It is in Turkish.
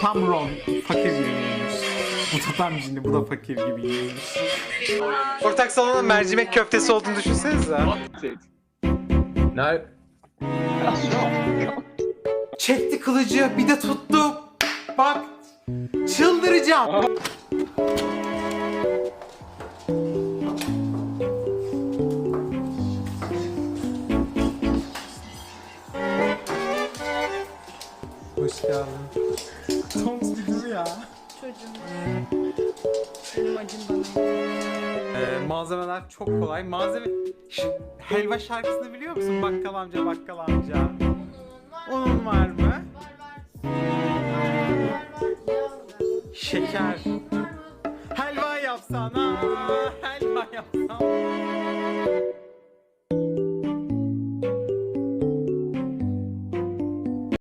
Tam Ron. Fakir gibi giyinmiş. Bu da tam cini, bu da fakir gibi giyinmiş. Ortak salonun mercimek köftesi olduğunu düşünsenize. No. Çekti kılıcı, bir de tuttu. Bak, çıldıracağım. Hoş geldin. Tom gibi ya. Çocuğum. Benim acım bana. Ee, malzemeler çok kolay. Malzeme... Helva şarkısını biliyor musun? Bakkal amca, bakkal amca. Onun var mı? Şeker. Helva yapsana, helva yapsana.